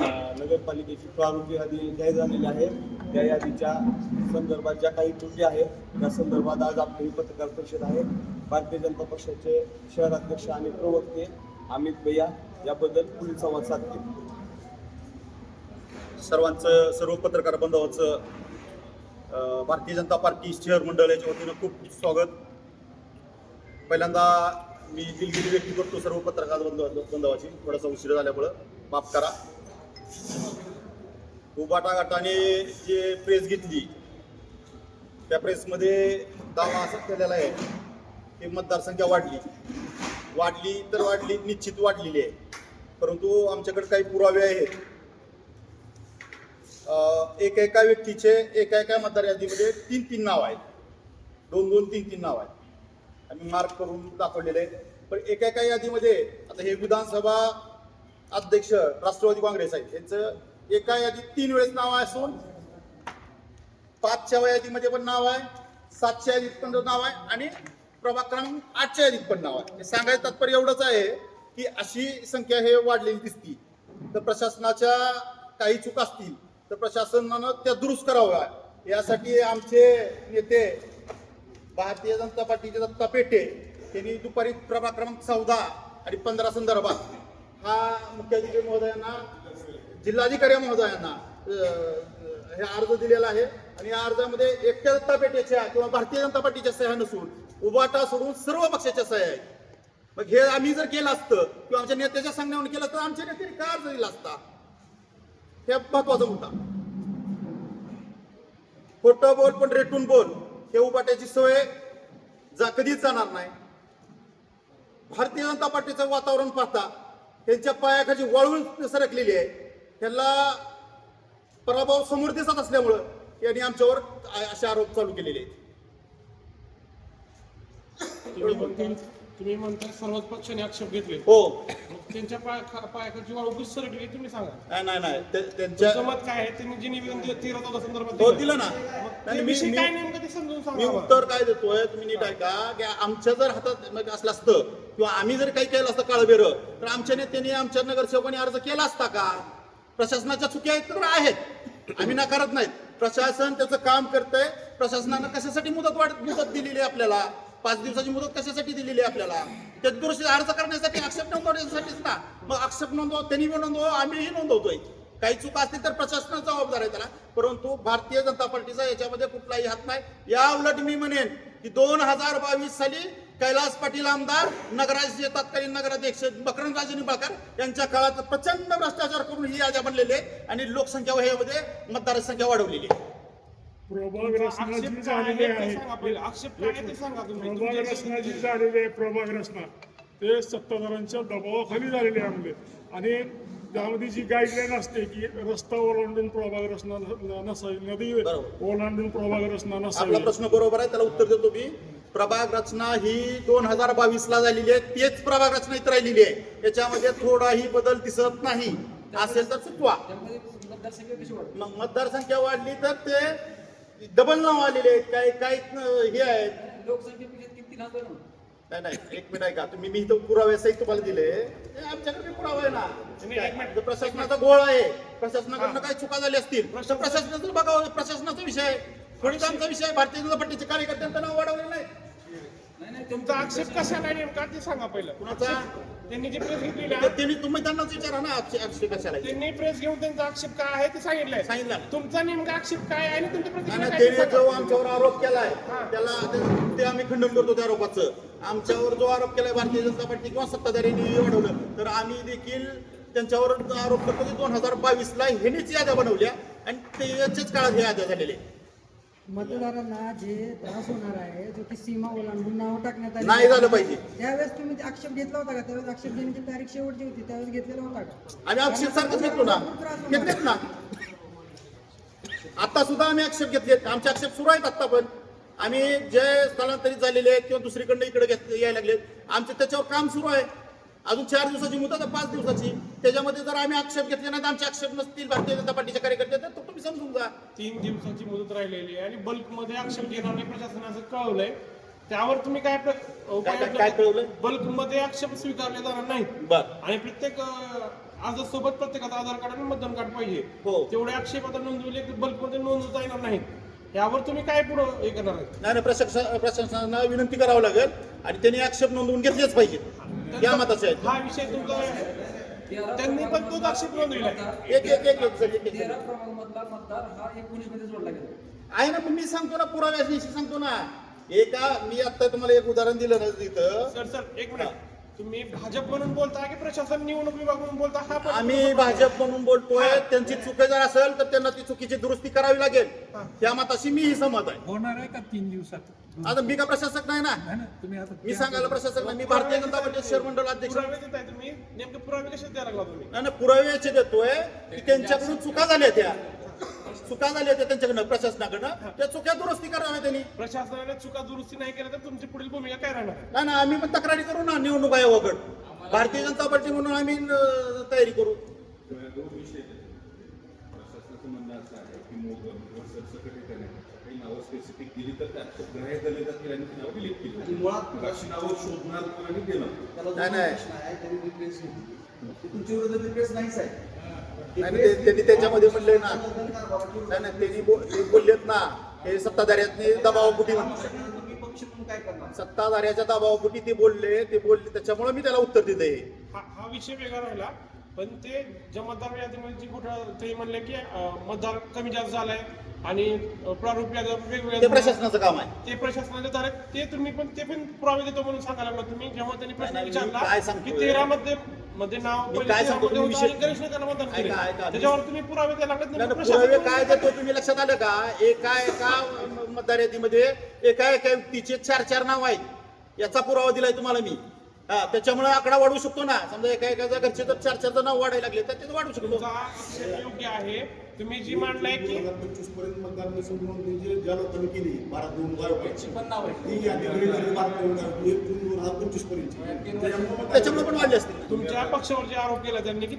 नगरपालिकेची प्रारूप यादी जाहीर झालेली आहे. त्या यादीच्या संदर्भात ज्या काही त्रुटी आहेत त्या संदर्भात आज आपली पत्रकार परिषद आहे. भारतीय जनता पक्षाचे शहराध्यक्ष आणि प्रवक्ते अमित भैया याबद्दल पुढील संवाद साधतील. सर्वांचं सर्व पत्रकार बांधवाचं भारतीय जनता पार्टी शहर मंडळ याच्या वतीनं खूप स्वागत. पहिल्यांदा मी दिलगिरी व्यक्त करतो सर्व पत्रकार बंधव बांधवाची. थोडासा उशीर झाल्यामुळं माफ करा. उबाटा गटाने जे प्रेस घेतली त्या प्रेसमध्ये दावा असा केलेला आहे. की मतदारसंख्या वाढली. वाढली तर वाढली निश्चित वाढलेली आहे. परंतु आमच्याकडे काही पुरावे आहेत. एका एका व्यक्तीचे एका एका मतदार यादीमध्ये तीन तीन नाव आहेत. दोन दोन तीन तीन नाव आहेत. आम्ही मार्क करून दाखवलेले आहे पण एका एका यादीमध्ये आता हे विधानसभा अध्यक्ष राष्ट्रवादी काँग्रेस आहेत. यांचं एका यादीत तीन वेळेस नाव आहे असून पाचच्या यादीमध्ये पण नाव आहे सातच्या यादीत पण नाव आहे आणि प्रभाग क्रमांक आठच्या यादीत पण नाव आहे. हे सांगायचं तात्पर्य एवढंच आहे की अशी संख्या हे वाढलेली दिसती. तर प्रशासनाच्या काही चूक असतील तर प्रशासनानं त्या दुरुस्त कराव्या. यासाठी आमचे नेते भारतीय जनता पार्टीचे दत्ता पेटे यांनी दुपारी प्रभाग क्रमांक चौदा आणि पंधरा संदर्भात हा मुख्याधिकारी महोदयांना जिल्हाधिकारी महोदयांना अं, हे अर्ज दिलेला आहे. आणि या अर्जामध्ये एकट्या दत्ता पेठेच्या किंवा भारतीय जनता पार्टीच्या सह्या नसून उभाटा सोडून सर्व पक्षाच्या सह्या आहेत. मग हे आम्ही जर केलं असतं किंवा आमच्या नेत्याच्या सांगण्यावर केलं तर आमच्या नेत्याने का अर्ज दिला असता? हे महत्त्वाचा मुद्दा. खोटं बोल पण रेटून बोल हे उभाट्याची सवय जा कधीच जाणार नाही. भारतीय जनता पार्टीचं वातावरण पाहता त्यांच्या पायाखाली वळवून सरकलेली आहे. त्यांना पराभव समोर दिसत असल्यामुळं यांनी आमच्यावर असे आरोप चालू केलेले आहेत. तुम्ही म्हणता सर्वच पक्षाने आक्षेप घेतले. हो. मग त्यांच्या पाय पायाखालची वाळू कशी सरकली तुम्ही सांगा. नाही नाही नाही. ते- त्यांच्या तुमचं मत काय आहे? त्यांनी जे निवेदन दिलं तेरा चौदा संदर्भात हो दिलं. ना. मग नाही, ते मी- विषय मी- काय नेमकं ते समजून मी सांगा मला. उत्तर काय देतोय तुम्ही नीट ऐका. की आमच्या जर हातात मग असलं असतं किंवा आम्ही जर काही केलं असतं काळबेर तर आमच्या नेत्यांनी आमच्या नगरसेवकांनी अर्ज केला असता का? प्रशासनाच्या चुकी आहेत तर आहेत. आम्ही नाकारत नाहीत. प्रशासन त्याचं काम करतंय. प्रशासनानं कशासाठी मुदत वाढ मुदत दिलेली आहे आपल्याला? पाच दिवसाची मुदत कशासाठी दिलेली आहे आपल्याला? त्या दुरुस्ती अर्ज करण्यासाठी आक्षेप नोंदवण्यासाठीच ना मग आक्षेप नोंदवा त्यांनी बी नोंदवा आम्हीही नोंदवतोय. काही चूक असतील तर प्रशासनाचा जबाबदार आहे त्याला. परंतु भारतीय जनता पार्टीचा याच्यामध्ये कुठलाही हात नाही. या उलट मी म्हणेन की दोन हजार बावीस साली कैलास पाटील आमदार नगराचे तत्कालीन नगराध्यक्ष मकरंदराजे निंबाळकर यांच्या काळात प्रचंड भ्रष्टाचार करून ही याद्या बनलेले आणि लोकसंख्या वह्यामध्ये मतदार मतदारसंख्या वाढवलेली आहे. प्रभाग रचना जी आहे झालेली प्रभाग तुमच्या रचना जी झालेली आहे प्रभाग रचना. ते सत्ताधाऱ्यांच्या दबावाखाली झालेली आहे आमले आणि त्यामध्ये जी गाईडलाईन असते की रस्ता ओलांडून प्रभाग रचना न- नसावी. नदी. ओलांडून प्रभाग रचना आपला नसावी. प्रश्न बरोबर आहे त्याला उत्तर देतो मी. प्रभाग रचना ही दोन हजार बावीस ला झालेली आहे तेच प्रभाग रचना इथं राहिलेली आहे. याच्यामध्ये थोडाही बदल दिसत नाही. असेल तर सुचवा. मग मतदारसंख्या वाढली तर ते डबल नाव आलेले आहेत काही काही हे आहेत. लोकसंख्येपेक्षा किती? ना दोन नाही नाही एक मिनिट ऐका. तुम्ही मी इथं पुरावे सहित तुम्हाला दिले. हे आमच्याकडे पुरावा आहे ना. एक मिनिट. तो प्रशासनाचा गोळ आहे. प्रशासनाकडनं काही चुका झाल्या असतील. तर प्रशासनाचं बघावं प्रशासनाचा विषय आहे. थोडीच आमचा विषय आहे. भारतीय जनता पार्टीचे कार्यकर्त्यांचं नाव वाढवलेलं नाही. नाही नाही तुमचा आक्षेप कशाला आहे? नेमका ते सांगा पहिलं. कुणाचा? त्यांनी जी प्रेस तर आहे त्यांनी तुम्ही त्यांनाच विचारा ना आक्षेप आक्षेप कशाला आहे. त्यांनी प्रेस घेऊन त्यांचा आक्षेप काय आहे ते सांगितलंय सांगितलं ना. तुमचा नेमका आक्षेप काय आहे आणि तुमच्या आणि प्रतिक्रिया काय ते त्याने जो. आमच्यावर आरोप केलाय त्याला ते- ते आम्ही खंडन करतो त्या आरोपाचं आमच्यावर जो आरोप केलाय भारतीय जनता पार्टी किंवा सत्ताधाऱ्यांनी वाढवलं तर आम्ही देखील त्यांच्यावर आरोप करतो की दोन हजार बावीस ला ह्यांनीच याद्या बनवल्या आणि त्याच्याच काळात ह्या याद्या झालेल्या आहेत. मतदारांना जे त्रास होणार आहे जो की सीमा ओलांडून नाव टाकण्यात आली नाही झालं पाहिजे. त्यावेळेस तुम्ही ते आक्षेप घेतला होता का? त्यावेळेस आक्षेप घेण्याची तारीख शेवटची होती त्यावेळेस घेतलेला होता का? आम्ही आक्षेप सारखंच घेतो ना. घेतलेत ना. आता सुद्धा आम्ही आक्षेप घेतलेत आमचे आक्षेप सुरू आहेत आता पण. आम्ही जे स्थलांतरित झालेले आहेत किंवा दुसरीकडनं इकडे घेत यायला लागलेत आमचे त्याच्यावर काम सुरू आहे. अजून चार दिवसाची मुदत पाच दिवसाची. त्याच्यामध्ये जर आम्ही आक्षेप घेतले नाही तर आमचे आक्षेप नसतील भारतीय जनता पार्टीचे कार्यकर्ते तर तो तुम्ही समजून जा तीन दिवसाची मुदत राहिलेली आहे आणि बल्कमध्ये आक्षेप घेणार नाही प्रशासनाचं कळवलंय. त्यावर तुम्ही काय काय- काय- काय कळवलंय? बल्कमध्ये आक्षेप स्वीकारले जाणार नाहीत. बर. आणि प्रत्येक आज सोबत प्रत्येकाचा आधार कार्ड आणि मतदान कार्ड पाहिजे. हो. तेवढे आक्षेप आता नोंदवले बल्कमध्ये नोंदवता येणार नाहीत. यावर तुम्ही काय पुढं हे करणार नाही नाही, प्रशासन प्रशासनाला विनंती करावं लागेल आणि त्यांनी आक्षेप नोंदवून घेतलेच पाहिजेत. या मताचे आहेत. हा विषय तुमचा त्यांनी पण तोच आक्षेप नोंदविलाय एक एक एक एक सर, एक एक तेरा क्रमांक मधला मतदार हा एकोणीसमध्ये जोडला गेला आहे ना पण मी सांगतो ना पुराव्याशी सांगतो ना. एका मी आता तुम्हाला एक उदाहरण दिलं ना तिथं. सर सर एक मिनिट. तुम्ही भाजप म्हणून बोलता की प्रशासन निवडणूक विभाग म्हणून बोलता? हा पण आम्ही भाजप म्हणून बोलतोय त्यांची चुकी जर असेल तर त्यांना ती चुकीची दुरुस्ती करावी लागेल. त्या मताशी मीही सहमत आहे. होणार आहे का तीन दिवसात? आता मी का प्रशासक नाही ना? नाही ना तुम्ही आता मी सांगायला प्रशासक नाही. मी भारतीय जनता पार्टी शहर मंडळ अध्यक्ष. पुरावे देताय तुम्ही. नेमके पुरावे कसे द्यायला लागला तुम्ही? नाही नाही, पुरावे याचे देतोय की त्यांच्याकडून चुका झाल्या त्या. चुका झाल्या त्या त्यांच्याकडनं प्रशासनाकडनं त्या चुक्या दुरुस्ती कराव्या त्यांनी. प्रशासनाने चुका दुरुस्ती नाही केल्या तर तुमची पुढील भूमिका काय राहणार आहे? नाही ना आम्ही पण तक्रारी करू ना निवडणूक आयोगाकडे भारतीय जनता पार्टी म्हणून आम्ही अं, तयारी करू. प्रशासनाचं म्हणणं असं आहे की मोगम किंवा सरसकटी करण्यापेक्षा काही नावं स्पेसिफिक दिली तर त्या ग्राह्य धरले जातील आणि ती नावं डिलीट केली. मुळात अशी नावं शोधणार आणि देणार नाही नाही. तुमच्या विरोधात रिप्रेस नाहीच आहे. नाही, त्यांनी त्याच्यामध्ये म्हणले ना. नाही नाही त्यांनी बोललेत ना हे सत्ताधाऱ्यांनी दबावापोटी म्हणतात तुम्ही पक्ष म्हणून. काय करणार सत्ताधाऱ्याच्या दबावापोटी ते बोलले ते बोलले त्याच्यामुळे मी त्याला उत्तर दिलं हे विषय वेगळा राहिला पण ते ज्या मतदार यादीमध्ये कुठं ते म्हणले की मतदार कमी जास्त झालाय आणि प्रारूप याद्या ते वेगवेगळ्या प्रशासनाचं काम आहे. ते प्रशासनाचे धारक ते तुम्ही पण ते पण पुरावे देतो म्हणून सांगायला लागला तुम्ही जेव्हा त्यांनी प्रश्न विचारला की? तेरा मध्ये मध्ये नाव मी काय सांगतो तुम्ही विषय- ऐका, ऐका. त्याच्यावर तुम्ही पुरावे द्यायला नाही, नाही, पुरावे प्रशासन काय देतो तुम्ही लक्षात आलं का? एका एका मतदार यादीमध्ये एका एका व्यक्तीचे चार चार नाव आहेत. याचा पुरावा दिलाय तुम्हाला मी. हा त्याच्यामुळे आकडा वाढवू शकतो ना. समजा एका एका घरचे जर चार चार नाव वाढायला लागले तर ते वाढवू शकतो. तुमचा आक्षेप योग्य आहे. तुम्ही जी मांडलाय की पंचवीसपर्यंत मतदान नसून म्हणून जे ज्या लोकांनी केली भारत निवडणूक आयोगाची पण नाव आहे ती यादी घरी झाली भारत निवडणूक आयोग एक जून दोन हजार पंचवीसपर्यंत त्याच्यामुळे पण वाढले असतील. तुमच्या पक्षावर जे आरोप केला त्यांनी की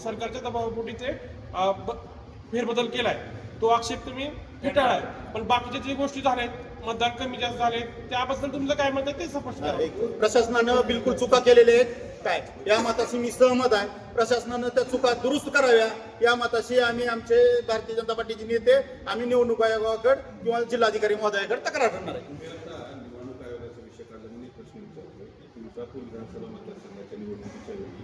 सरकारच्या दबावापोटी ते अं, ब- फेरबदल केलाय. तो आक्षेप तुम्ही फेटाळाय पण बाकीच्या जे गोष्टी झाल्यात मतदार कमी जास्त झाले त्याबद्दल तुमचं काय मत आहे ते स्पष्ट करा. एक प्रशासनानं बिलकुल चुका केलेल्या आहेत. काय? या मताशी मी सहमत आहे. प्रशासनानं त्या चुका दुरुस्त कराव्या. या मताशी आम्ही आमचे भारतीय जनता पार्टीचे नेते आम्ही निवडणूक आयोगाकडे किंवा जिल्हाधिकारी महोदयाकडे तक्रार करणार आहे. निवडणूक आयोगाचा विषय काढला म्हणून प्रश्न विचारतो की तुळजापूर विधानसभा मतदारसंघाच्या निवडणुकीच्या वेळी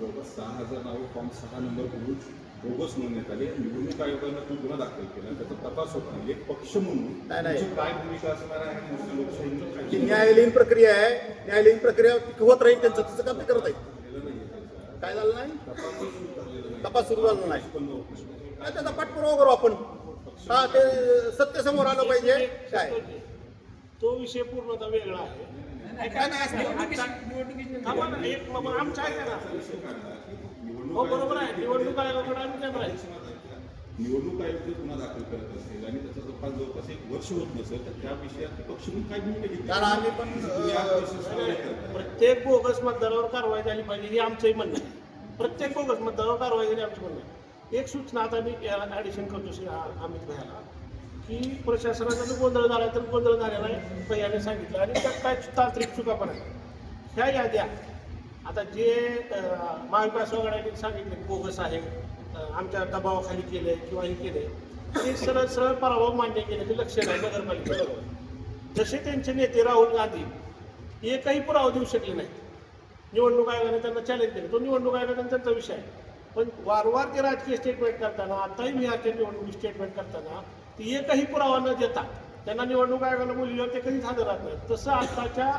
जवळपास सहा हजार नावं फॉर्म सहा नंबर करून बोगस नोंदण्यात आली. निवडणूक आयोगानं तो गुन्हा दाखल केला. त्याचा तपास होत नाही. एक पक्ष म्हणून नाही, नाही. तुमची काय भूमिका असणार आहे? आणि लोकशाहीचं काय ही न्यायालयीन प्रक्रिया आहे. न्यायालयीन प्रक्रिया होत राहील त्यांचं. तिचं काम ते करत आहेत. केलं नाहीये त्याचा. काय झालं नाही? तपासच सुरू झालेला नाही. तपास सुरू झाला नाही. पण. काय त्याचा पाठपुरावा करू आपण. हा ते सत्य समोर आलं पाहिजे. काय? तो विषय पूर्णतः वेगळा आहे. काय नाही असं थांबा ना, एक मग आमचं आहे ना. हो बरोबर आहे. निवडणूक आयोगाकडे आम्ही काय करायचं निवडणूक आयोग गुन्हा दाखल करत असेल आणि त्याचा तपास जवळपास एक वर्ष होत नसेल तर त्या विषयात पक्ष म्हणून काय भूमिका घेतली? कारण आम्ही पण. प्रत्येक बोगस मतदारावर कारवाई झाली पाहिजे हे आमचंही म्हणणं आहे. प्रत्येक बोगस मतदारावर कारवाई झाली आमचं म्हणणं आहे. एक सूचना आता मी ॲडिशन करतो श्री अमित भैयाला की प्रशासनाचा जो गोंधळ झाला तर गोंधळ झालेला आहे पहिल्याने सांगितलं. आणि त्यात काय तांत्रिक चुका पण आहे ह्या याद्या. आता जे महाविकास आघाडीने सांगितले बोगस आहे आमच्या दबावाखाली केलंय किंवा हे केलंय ते सरळ सरळ पराभव मान्य केले ते लक्ष नाही नगरपालिकेबरोबर जसे त्यांचे नेते राहुल गांधी एकही पुरावा देऊ शकले नाही निवडणूक आयोगाने त्यांना चॅलेंज केलं. तो निवडणूक आयोगाने त्यांचा विषय आहे. पण वारंवार ते राजकीय स्टेटमेंट करताना आताही मी आजच्या निवडणूक स्टेटमेंट करताना ती एकही पुरावा न देता त्यांना निवडणूक आयोगानं बोलल्यावर ते कधीच हजर राहत नाही. तसं आताच्या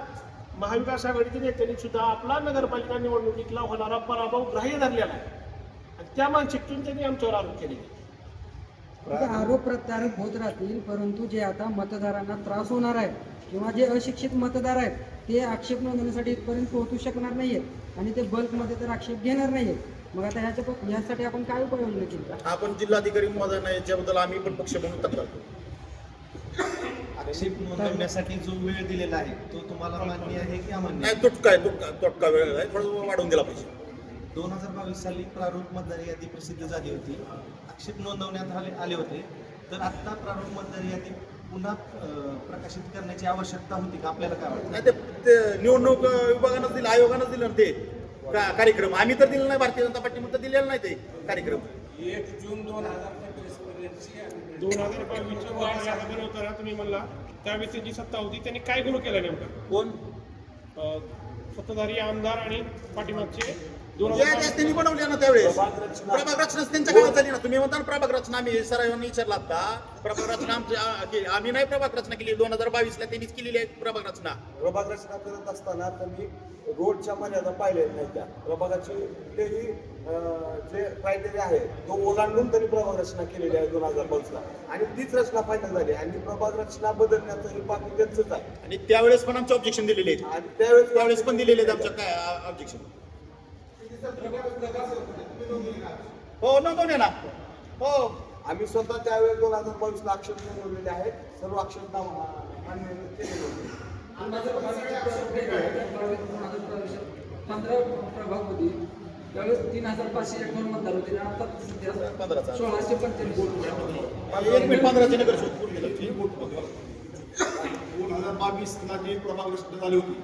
महाविकास आघाडीच्या नेत्यांनी सुद्धा आपला नगरपालिका निवडणुकीतला होणारा पराभव ग्राह्य धरलेला आहे. आणि त्या मानसिकतून त्यांनी आमच्यावर आरोप केले म्हणजे आरोप प्रत्यारोप होत राहतील परंतु जे आता मतदारांना त्रास होणार आहे किंवा जे अशिक्षित मतदार आहेत ते आक्षेप नोंदवण्यासाठी इथपर्यंत पोहोचू शकणार नाहीयेत आणि ते बल्कमध्ये तर आक्षेप घेणार नाहीयेत. मग आता ह्याच्या प- यासाठी आपण काय उपाययोजना केली? आपण जिल्हाधिकारी महोदयांना याच्याबद्दल आम्ही पण पक्ष म्हणून तक्रार करू आक्षेप नोंदवण्यासाठी जो वेळ दिलेला आहे तो तुम्हाला मान्य आहे की अमान्य नाही तुटका आहे तुटका तोटका वेळ आहे. थोडं वाढवून दिला पाहिजे. दोन हजार बावीस साली प्रारूप मतदार यादी प्रसिद्ध झाली होती. आक्षेप नोंदवण्यात आले आले होते. तर आत्ता प्रारूप मतदार यादी पुन्हा अं, प्रकाशित करण्याची आवश्यकता होती का? आपल्याला काय वाटतं? नाही ते ते निवडणूक विभागानं दिलं आयोगानं दिलं ना ते. का- कार्यक्रम? आम्ही तर दिलं नाही भारतीय जनता पार्टीमध्ये तर दिलेला नाही ते कार्यक्रम. दोन हजार बावीसची वाढ यादगर होताना तुम्ही म्हणला. त्यावेळेस त्यांची सत्ता होती. त्यांनी काय गुन्हा केला नेमका? कोण? अं, सत्ताधारी आमदार आणि पाठीमागचे दोन हजार त्यांनी बनवल्या ना त्यावेळेस. प्रभाग रचना त्यांच्या काळात झाली ना. तुम्ही म्हणता प्रभाग रचना आम्ही सरांनी विचारला आता. प्रभाग रचना आमची आ- के- आम्ही नाही प्रभाग रचना केली. दोन हजार बावीस ला त्यांनीच केलेली आहे प्रभाग रचना. प्रभाग रचना करत असताना त्यांनी रोडच्या मर्यादा पाहिलेल्या नाही त्या. प्रभागाची कुठलेही जे क्रायटेरिया आहे तो ओलांडून त्यांनी प्रभाग रचना केलेली आहे दोन हजार बावीसला. आणि तीच रचना फायनल झाली. आणि प्रभाग रचना बदलण्याचं हे बाकी त्यांचंच आहे. आणि त्यावेळेस पण आमचे ऑब्जेक्शन दिलेले आहेत. आणि त्यावेळेस त्यावेळेस पण दिलेले आहेत आमच्या काय ऑब्जेक्शन हो नोंदवले ना हो. आम्ही स्वतः त्यावेळेस दोन हजार बावीसला अक्षर नोंदवलेले आहेत. सर्व अक्षर नाव मान्य केलेले होते. पंधरा प्रभाग होती त्यावेळेस तीन हजार पाचशे एकावन्न मतदार होते. आता सध्या. सोळाशे पंच्याण्णव एक मिनिट पंधराचे नगर शोध पूर्ण केलं. दोन हजार बावीसला जी प्रभाग झाली होती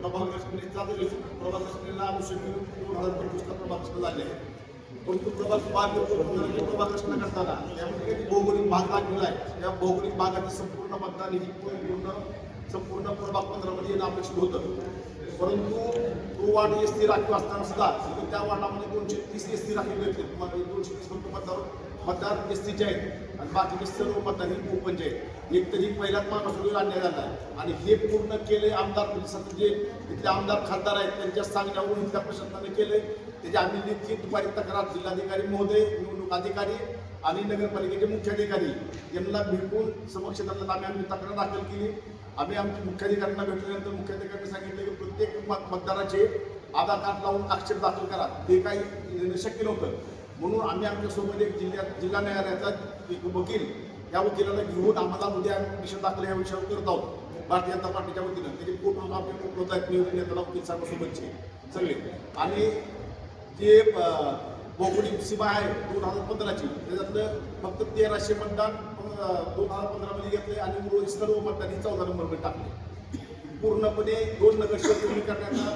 त्या प्रभाग रचनेचा जरी प्रभाग रचनेला अनुषंगाने दोन हजार पंचवीसला प्रभाग झाले आहे परंतु प्रभाग बावीस पंधराची प्रभाग रचना करताना त्यामध्ये एक भौगोलिक भाग लागलेला आहे या भौगोलिक भागाचे संपूर्ण मतदान ही पूर्ण संपूर्ण प्रभाग पंधरामध्ये येणं अपेक्षित होतं परंतु तो वार्ड एस टी राखीव असताना सुद्धा त्या वार्डामध्ये दोनशे तीस एस टी राखीव भेटले दोनशे तीस फक्त मतदार मतदार एस आहेत. आणि बाकीचे सर्व मतदार ही ओपनचे म्हणजे आहेत. एक तरी पहिल्याच मागासवर्गीय आणण्यात झाला आहे. आणि हे पूर्ण केले आमदार म्हणजे परिषद जे इथले आमदार खासदार आहेत. त्यांच्या सांगण्यावरून इथल्या प्रशासनाने केले. त्याची आम्ही लेखी दुपारी तक्रार जिल्हाधिकारी महोदय निवडणूक अधिकारी आणि नगरपालिकेचे मुख्याधिकारी यांना भेटून समक्ष त्यांना आम्ही आमची तक्रार दाखल केली. आम्ही आमच्या मुख्याधिकाऱ्यांना भेटल्यानंतर मुख्याधिकाऱ्यांनी सांगितलं की प्रत्येक मत- मतदाराचे आधार कार्ड लावून आक्षेप दाखल करा. ते काही शक्य नव्हतं. म्हणून आम्ही आमच्यासोबत एक जिल्ह्यात जिल्हा न्यायालयाचा एक वकील या वकिलाला घेऊन आम्हाला उद्या विषय दाखल या विषयावर करत आहोत. भारतीय जनता पार्टीच्या वतीनं. त्याचे फोटो आपले फोटो आहेत. निवडून येताना वकील साहेबांसोबतचे सगळे. आणि जे भौगोलिक सीमा आहे दोन हजार पंधराची त्याच्यातलं फक्त तेराशे मतदान दोन हजार पंधरामध्ये घेतले आणि सर्व मतदान ही चौदा नंबरमध्ये टाकले पूर्णपणे दोन नगरसेवक कमी करण्याचा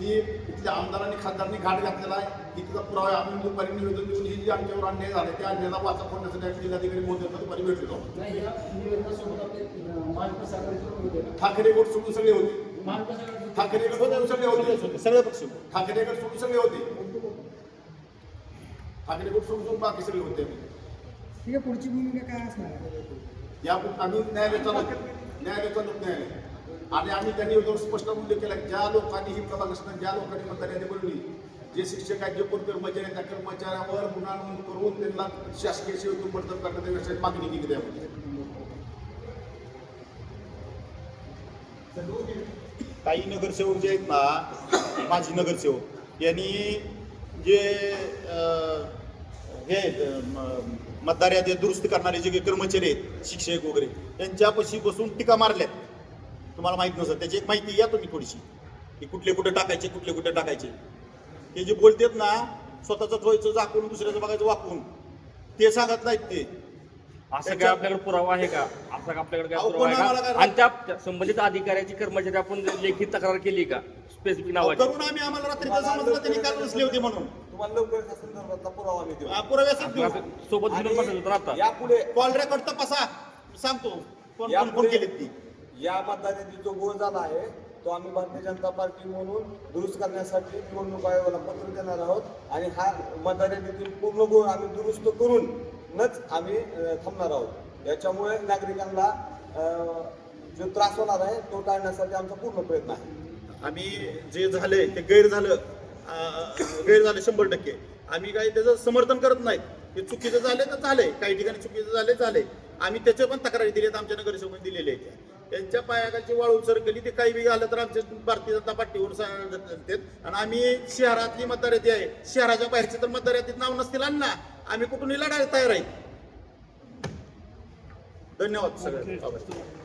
ही इथल्या आमदारांनी खासदारांनी घाट घातलेला आहे. इथला पुरावा आम्ही दुपारी निवेदन देऊन ही जी आमच्यावर अन्याय झाला त्या अन्यायाला वाचा फोडण्यासाठी आम्ही जिल्हाधिकारी महोदयांना दुपारी होते ठाकरे गट सोडून सगळे होते. ठाकरे गट सोडून सगळे होते. सगळे पक्ष. ठाकरे गट सोडून सगळे होते. ठाकरे गट सोडून बाकी सगळे होते. पुढची भूमिका काय असणार? आहे? या आम्ही न्यायालय चालवतो न्यायालय चालवत न्यायालय आणि आम्ही त्यांनी एकदम स्पष्ट उल्लेख केला की ज्या लोकांनी ही प्रभाग ज्या लोकांनी मतदार यादी बनवली जे शिक्षक आहेत जे कोण कर्मचारी आहेत त्या कर्मचाऱ्यावर गुन्हा नोंद करून त्यांना शासकीय सेवेतून बडतर्फ करण्यात व्यवसायात मागणी केली त्यामध्ये. काही नगरसेवक जे आहेत ना माजी नगरसेवक यांनी जे हे आहेत, म- मतदार यादी दुरुस्त करणारे जे काही कर्मचारी आहेत शिक्षक वगैरे त्यांच्यापाशी बसून टीका मारल्यात. तुम्हाला माहीत नसतं. त्याची एक माहिती या तुम्ही थोडीशी. की कुठले कुठे टाकायचे कुठले कुठे टाकायचे. ते जे बोलतेत ना स्वतःचं ठोयचं झाकून दुसऱ्याचं बघायचं वाकून. ते सांगत नाहीत ते. असं काय आपल्याकडे पुरावा आहे का? असं का आपल्याकडे काय पुरावा आहे काय का आणि त्या संबंधित अधिकाऱ्याची कर्मचारी आपण लेखी तक्रार केली का? स्पेसिफिक नावाची. करून आम्ही आम्हाला रात्रीचं समजलं त्यांनी काल नसले होते म्हणून. तुम्हाला लवकर संदर्भातला पुरावा मी देऊ. सोबत घेऊन ना आता. यापुढे कॉल रेकॉर्ड तपासा. सांगतो. कोण कोण केलेत ती? या मतदाराची जो गोळ झाला आहे तो आम्ही भारतीय जनता पार्टी म्हणून दुरुस्त करण्यासाठी निवडणूक आयोगाला पत्र देणार आहोत. आणि हा मतदारातील पूर्ण गोळ आम्ही दुरुस्त करूनच आम्ही थांबणार आहोत. याच्यामुळे नागरिकांना जो त्रास होणार आहे तो टाळण्यासाठी आमचा पूर्ण प्रयत्न आहे. आम्ही जे झाले ते गैर झालं गैर झाले शंभर टक्के. आम्ही काही त्याचं समर्थन करत नाहीत. ते चुकीचं झालं तर झाले काही ठिकाणी चुकीचं झाले झाले आम्ही त्याचे पण तक्रारी दिल्यात आमच्या नगरसेवकांनी दिलेले आहेत. त्यांच्या पायाखालची वाळू सरकली ते काही बी झालं तर आमच्या भारतीय जनता पार्टीवर सा- देतात आणि आम्ही शहरातली मतदार आहे. शहराच्या बाहेरचे तर मतदार यादीत नाव नसतील ना. आम्ही कुठूनही लढायला तयार आहे. धन्यवाद सगळ्यांना.